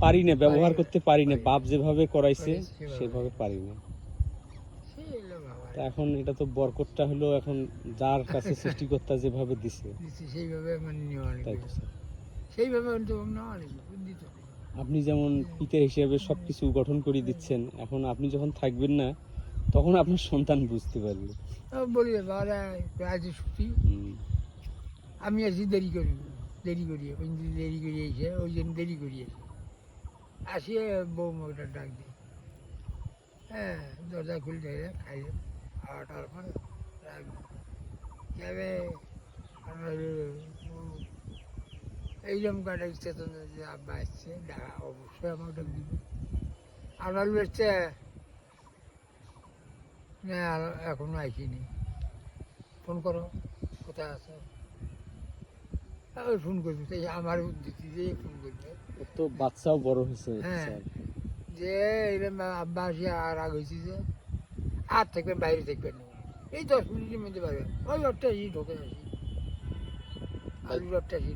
পারি না ব্যবহার করতে পারি। না বাপ যেভাবে করাইছে সেভাবে। পারি না তা এখন এটা তো বরকতটা হলো এখন যার কাছে সৃষ্টিকর্তা যেভাবে দিছে। সেইভাবে সেইভাবে আপনি যেমন পিতা হিসেবে সবকিছু গঠন করে দিচ্ছেন এখন আপনি যখন থাকবেন না তখন আপনার সন্তান বুঝতে পারবে। বলি আজ ছুটি আমি আছি দেরি করি দেরি করিয়ে, ওই দিন দেরি করি এসে, ওই জন্য দেরি করি এসে। আসিয়ে বউ ওটা ডাক দিই হ্যাঁ দরজা খুলতে গেলে খাইলে খাওয়াটার পর যাবে এইরকম কাটা চেতন যে আব্বা আসছে দেখা অবশ্যই আমার ডাক দিবে। আপনার বেরছে না, এখনও আসিনি। ফোন করো, কোথায় আছো? ফোন করবি তাই আমার দিতে দিয়ে ফোন করবে তো বাচ্চাও বড় হয়েছে হ্যাঁ। যে এরকম আব্বা আসি আর আগ হয়েছি যে আর থাকবেন বাইরে থাকবেন না। এই দশ মিনিটের মধ্যে পারবেন ওই লোকটা আসি ঢোকে আসি আলু লোকটা আসি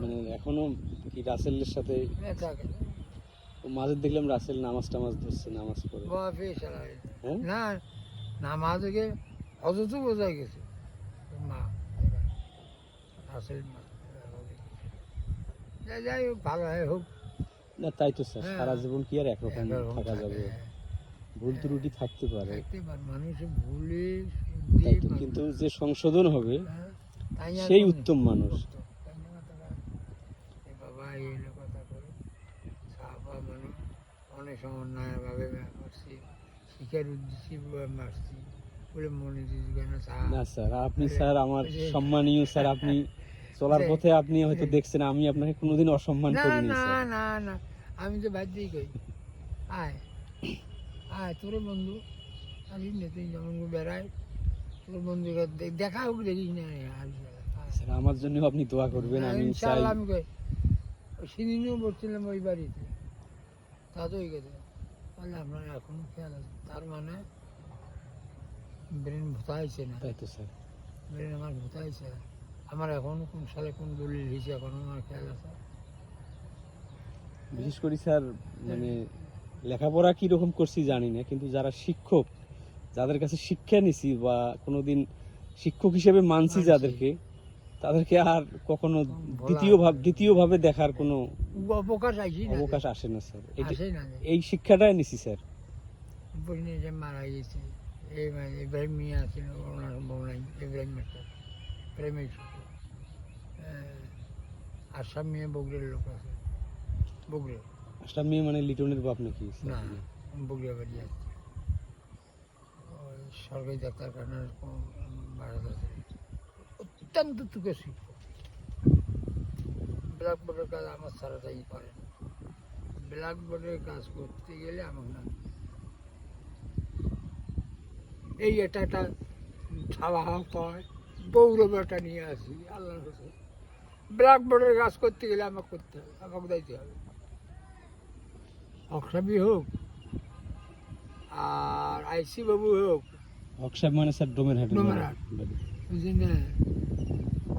মানে এখনও কি রাসেলের সাথে? থাকে। মাঝে দেখলাম রাসেল নামাজ টামাজ ধরছে নামাজ পড়ে। বাপে সারা হ্যাঁ? না না মা থেকে অযথ বোঝাই গেছে। যাই হোক ভালো হয় হোক। না তাই তো স্যার হ্যাঁ। সারা জীবন কি আর একরকম থাকা যাবে? হ্যাঁ। ভুল ত্রুটি থাকতে পারে। কিন্তু যে সংশোধন হবে হ্যাঁ, সেই উত্তম মানুষ। অনেক সমন্বয়ভাবে মারছি শিক্ষার উদ্দেশ্যে মারছি না স্যার আপনি স্যার আমার সম্মানীয় স্যার আপনি চলার পথে আপনি হয়তো দেখছেন আমি আপনাকে কোনোদিন অসম্মান করিনি না না না আমি তো বাধ্যই কই আয় আয় তোর বন্ধু আমি তুই যেমন বেড়াই তোর বন্ধুকে দেখা হোক দেখিস না স্যার আমার জন্য আপনি দোয়া করবেন আমি ইনশাআল্লাহ আমি কই সেদিনও বলছিলাম ওই বাড়িতে। তা তো ওই কথা তাহলে আপনার এখনও খেয়াল আছে। তার মানে ব্রেন ভুতাইছে না? তাই তো স্যার। ব্রেন আমার ভুতাইছে আমার এখনও কোন সালে কোন দলিল হয়েছে আমার খেয়াল আছে? বিশেষ করে স্যার মানে লেখাপড়া কি রকম করছি জানি না কিন্তু যারা শিক্ষক যাদের কাছে শিক্ষা নিছি বা কোনোদিন শিক্ষক হিসেবে মানছি। যাদেরকে তাদেরকে আর কখনো দ্বিতীয় ভাব দ্বিতীয় ভাবে দেখার কোনো অবকাশ আইসি না। অবকাশ আসে না স্যার। এই শিক্ষাটাই নিছি স্যার। মারা গেছে। এই মানে ইব্রাহিম মিয়া ছিল ওনার বউ নাই ইব্রাহিম মাস্টার প্রেমের শিশু আসাম মেয়ে বগুড়ের লোক আছে। বগুড়ে আসলে মেয়ে মানে লিটনের বাপ নাকি? না বগুড়া বাড়ি আছে। সরকারি ডাক্তারখানার ভাড়া আছে অত্যন্ত তুকে শিক্ষক ব্ল্যাকবোর্ডের কাজ আমার সারাটাই পারে না। ব্ল্যাকবোর্ডের কাজ করতে গেলে আমার না এই এটা একটা ছাওয়া হয় বৌরবটা নিয়ে আসি আল্লাহ ব্ল্যাকবোর্ডের কাজ করতে গেলে আমাকে করতে হবে আমাকে দাইতে হবে। অক্সাবি হোক আর আইসি বাবু হোক হক মানে স্যার ডোমের হাটের ডোমের হাট। বুঝলি না?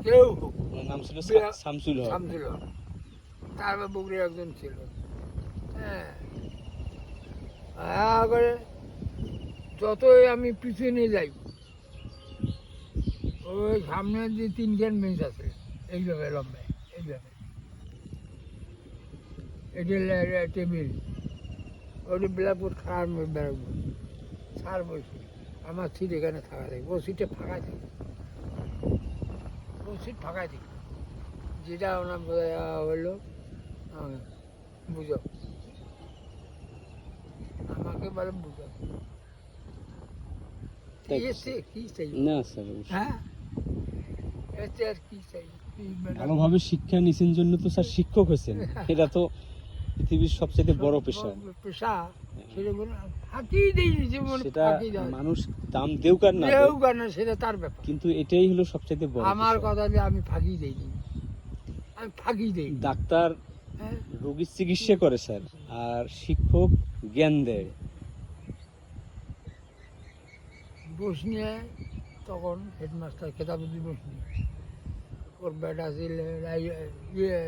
কেউ হোক। নাম ছিল শামসুল হক। সামছিল তারপর বগুড়ে একজন ছিল। হ্যাঁ। করে যতই আমি পিছনে যাই, ওই সামনে যে তিনখান বেঞ্চ আছে, এইভাবে লম্বায় এইভাবে। এটা টেবিল। ওটা ব্ল্যাকবোর্ড খাওয়ার বেড়াবো সার বসে। আমার সিট এখানে থাকা থাকে ও সিটে ফাঁকা থাকে। ও সিট ফাঁকা থাকে। যেটা ওনার বোঝা হলো বুঝো। আমাকে বলে বুঝো। না স্যার। হ্যাঁ? এতে আর কি চাই? কি মানে- ভালোভাবে শিক্ষা নিছেন জন্য তো স্যার শিক্ষক হয়েছেন। এটা তো পৃথিবীর সবচেয়ে বড় পেশা। পেশা সেটা দেই মানুষ দাম দেউক আর না কেউ দেউক, গান সেটা তার ব্যাপার। কিন্তু এটাই হলো সবচেয়ে বড় আমার কথা দিয়ে আমি ফাঁকি দেইনি আমি ফাঁকি দেই ডাক্তার হ্যাঁ? রোগীর চিকিৎসা করে স্যার আর শিক্ষক জ্ঞান দেয়। ঘুষ নিয়ে তখন হেডমাস্টার খেতাবুদ্দিন ঘুষ নিয়ে। ওর বেটা ছিল ইয়ে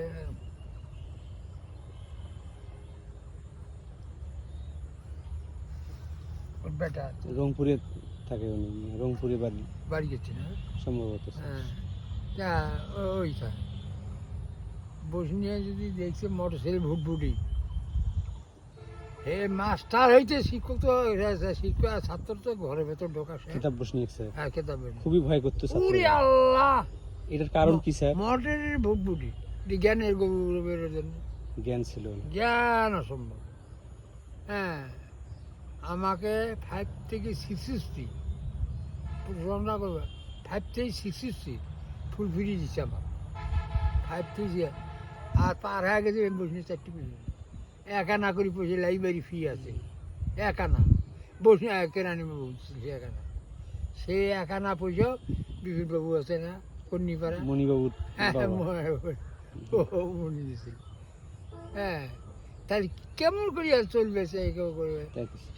ওর বেটা রংপুরে থাকে রংপুরে বাড়ি। বাড়ি গেছে না? সম্ভবত। হ্যাঁ। তা ওই থাকে বসুনিয়া যদি দেখছে মোটরসাইকেল ভুটভুটি হে মাস্টার হইতে শিক্ষক তো শিক্ষক ছাত্র তো ঘরের ভেতর ঢোকা। কিতাব বসনিক স্যার হ্যাঁ কেতাবে খুবই ভয় করতো উরে আল্লাহ! এটার কারণ কি স্যার? মোটরের ভুটভুটি জ্ঞানের গৌরবের জন্য। জ্ঞান ছিল। জ্ঞান অসম্ভব। হ্যাঁ আমাকে ফাইভ থেকে সিক্সটি প্রশংসা করবে ফাইভ থেকে সিক্সটি ফুল ফিরিয়ে দিচ্ছে আমার ফাইভ থেকে আর পার হয়ে গেছে বসে চারটি পয়সা একা না করি পয়সা লাইব্রেরি ফি আছে। একা না। বসে কেরানি বাবু সে একা না। সে একা না পয়সা বিপিন বাবু আছে না কন্যিপাড়া মণিবাবুর হ্যাঁ মনে দিছে। হ্যাঁ তাহলে কেমন করিয়া চলবে সে কেউ করবে?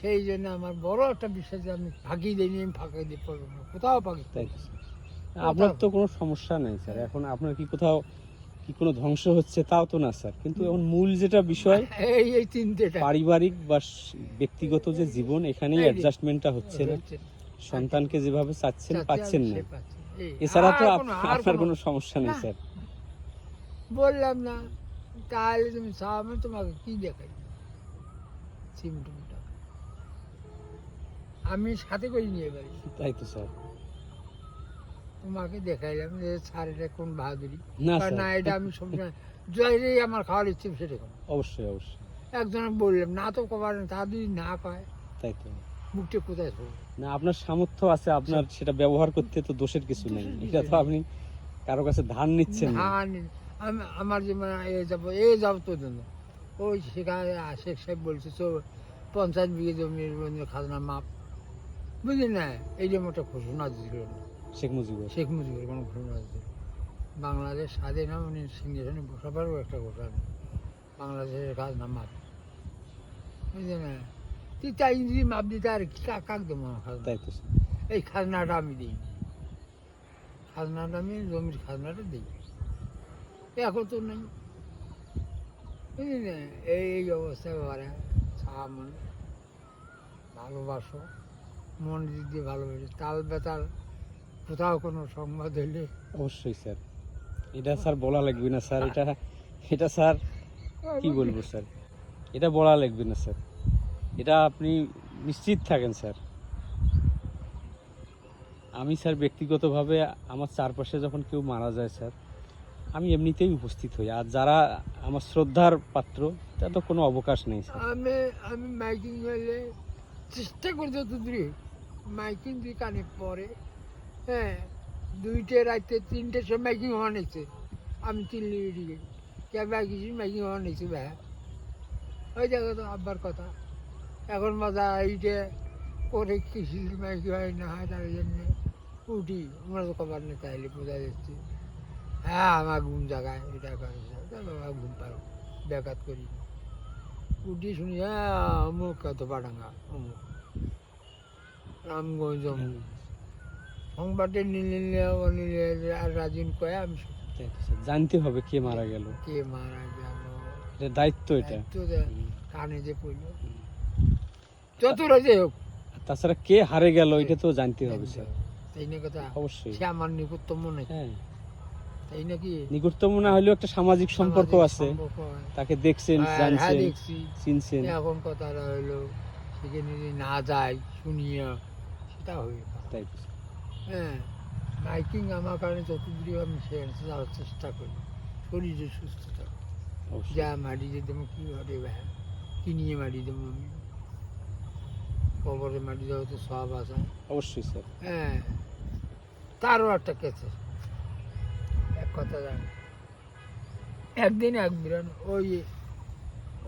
সেই জন্য আমার বড় একটা বিশ্বাস যে আমি ফাঁকি দিইনি আমি ফাঁকি দিয়ে পারব না। কোথাও ফাঁকি আপনার তো কোনো সমস্যা নেই স্যার। এখন আপনার কি কোথাও কি কোনো ধ্বংস হচ্ছে তাও তো না স্যার। কিন্তু এখন মূল যেটা বিষয় এই এই তিনটেটা। পারিবারিক বা ব্যক্তিগত যে জীবন এখানেই অ্যাডজাস্টমেন্টটা হচ্ছে না। সন্তানকে যেভাবে চাচ্ছেন পাচ্ছেন না। এছাড়া তো আপনার কোনো- সমস্যা নেই স্যার। বললাম না। তাহলে তুমি সামনে তোমাকে কি দেখাই? সিমটমটা। আমি সাথে করে নিয়ে পারি তাই তো স্যার। তোমাকে দেখাইলাম যে এটা কোন বাহাদুরি। না এটা আমি সবসময় জয়েরই আমার খাওয়ার ইচ্ছে সেরকম অবশ্যই অবশ্যই। একজন বললাম না তো কবার তা যদি না কয় তাই তো। মুখটা কোথায় না আপনার সামর্থ্য আছে আপনার সেটা ব্যবহার করতে তো দোষের কিছু নেই। এটা তো আপনি কারও কাছে ধার নিচ্ছেন ধান আমি আমার যেমন এ যাব এ যাব তো জন্য। ওই সেখানে শেখ সাহেব বলছে তো পঞ্চাশ বিঘে জমির মধ্যে খাজনা মাপ। বুঝলি না? এই যে একটা ঘোষণা দিছিল না। শেখ মুজিবুর। শেখ মুজিবের কোনো ঘোষণা দিছিল বাংলাদেশ স্বাধীন হয় উনি সিংহাসনে বসাবারও একটা ঘোষণা বাংলাদেশের খাজনা মাপ বুঝলি না তুই তাই যদি মাপ দিতে আর কি কাক দেবো খাজনা? এই খাজনাটা আমি দিই খাজনাটা আমি জমির খাজনাটা দিই এখন তো নেই। বুঝলি এই এই অবস্থায় বাবারা মন ভালোবাসো। মন দিক দিয়ে ভালোবাসো তাল বেতাল কোথাও কোনো সংবাদ হইলে অবশ্যই স্যার। এটা স্যার বলা লাগবে না স্যার। এটা এটা স্যার কি বলব স্যার? এটা বলা লাগবে না স্যার। এটা আপনি নিশ্চিত থাকেন স্যার। আমি স্যার ব্যক্তিগতভাবে আমার চারপাশে যখন কেউ মারা যায় স্যার আমি এমনিতেই উপস্থিত হই। আর যারা আমার শ্রদ্ধার পাত্র তা তো কোনো অবকাশ নেই স্যার। আমি আমি মাইকিং হইলে চেষ্টা করি মাইকিং দিয়ে কানে পরে হ্যাঁ দুইটে রাতে তিনটের সময় মাইকিং হওয়া নিচ্ছে আমি চিল্লি উঠিয়ে কে মাইকিং মাইকিং হওয়া নিচ্ছে ভাই। ওই দেখো তো আব্বার কথা। এখন মজা এইটে করে কৃষি মাইকি হয় না হয় তার জন্য উঠি। আমরা তো কবার নেই তাইলে বোঝা যাচ্ছে। হ্যাঁ আমার ঘুম জাগায়। এটা বাবা ঘুম পারো ব্যাঘাত করি উঠি শুনি হ্যাঁ অমুক কত পাডাঙ্গা, অমুক। রামগঞ্জ অমুক। সংবাদে নিলে নিলে আর রাজিন কয়ে আমি। জানতে হবে কে মারা গেল। কে মারা গেল। এটা দায়িত্ব এটা। কানে যে পড়ল যত রাজে হোক। তাছাড়া কে হারে গেল এটা তো জানতে হবে স্যার। তাই না কথা অবশ্যই। সে আমার নিকটতম নাকি হ্যাঁ। তাই নাকি? নিকটতম না হলেও একটা সামাজিক সম্পর্ক আছে। তাকে দেখছেন হ্যাঁ জানছেন চিনছেন। এখন কথাটা হইল সেখানে যদি না যায় শুনিয়া সেটা না। তাই। হ্যাঁ মাইকিং আমার কারণে যতদূরে আমি সে যাওয়ার চেষ্টা করি। শরীরে সুস্থ থাকে। যা দিয়ে দেবো কী হবে ভাই কি নিয়ে মাটি দেবো আমি? কবরে মাটি দেওয়া তো সব আসা অবশ্যই স্যার। হ্যাঁ তারও একটা কেছে এক কথা জান। একদিন এক বিরান ওই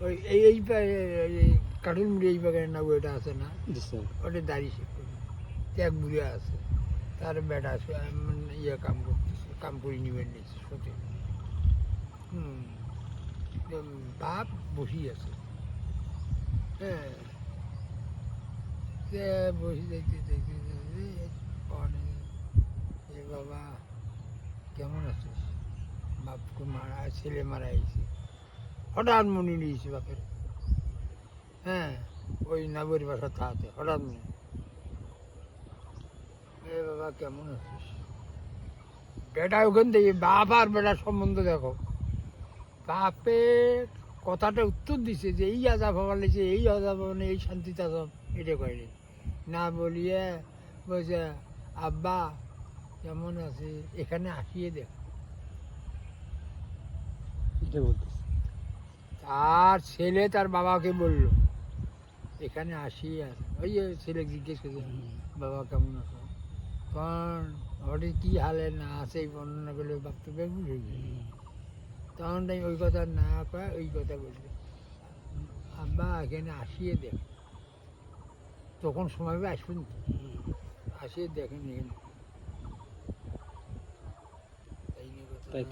ওই এই এই কার্টুন মুড়ি এই বাগানের না ওইটা আছে না? ওটা দাঁড়িয়ে এক বুড়ি আছে। তার বেটা ইয়ে কাম করতেছে, কাম করে নিবেন নিচ্ছে সত্যি। হুম বাপ বসি আছে। হ্যাঁ। বসে দেখতে দেখতে দেখতে বাবা, কেমন আছিস? বাপকে মারা, ছেলে মারা গেছে। হঠাৎ মনে নিয়েছে বাপের। হ্যাঁ ওই নাগর বাসা থাকতে হঠাৎ মনে। এ বাবা কেমন আছিস? বেটা ওখান থেকে বাপ আর বেটার সম্বন্ধ দেখো। বাপে কথাটা উত্তর দিছে যে এই লেগেছে এই আজাব মানে এই শান্তিতে আজাব এটা না বলিয়ে বলছে আব্বা কেমন আছে এখানে আসিয়ে দেখ। এটা বলতেছে। তার ছেলে তার বাবাকে বলল এখানে আসিয়ে আছে ওই ছেলে জিজ্ঞেস করছে বাবা কেমন আছো? তখন হঠাৎ কি হালে না আছে এই বর্ণনা করলে বুঝে তখন তাই ওই কথা না কয় ওই কথা বলবে আব্বা, এখানে আসিয়ে দেখ। তখন সময় আসবেন আসিয়ে দেখেন এখানে। তাই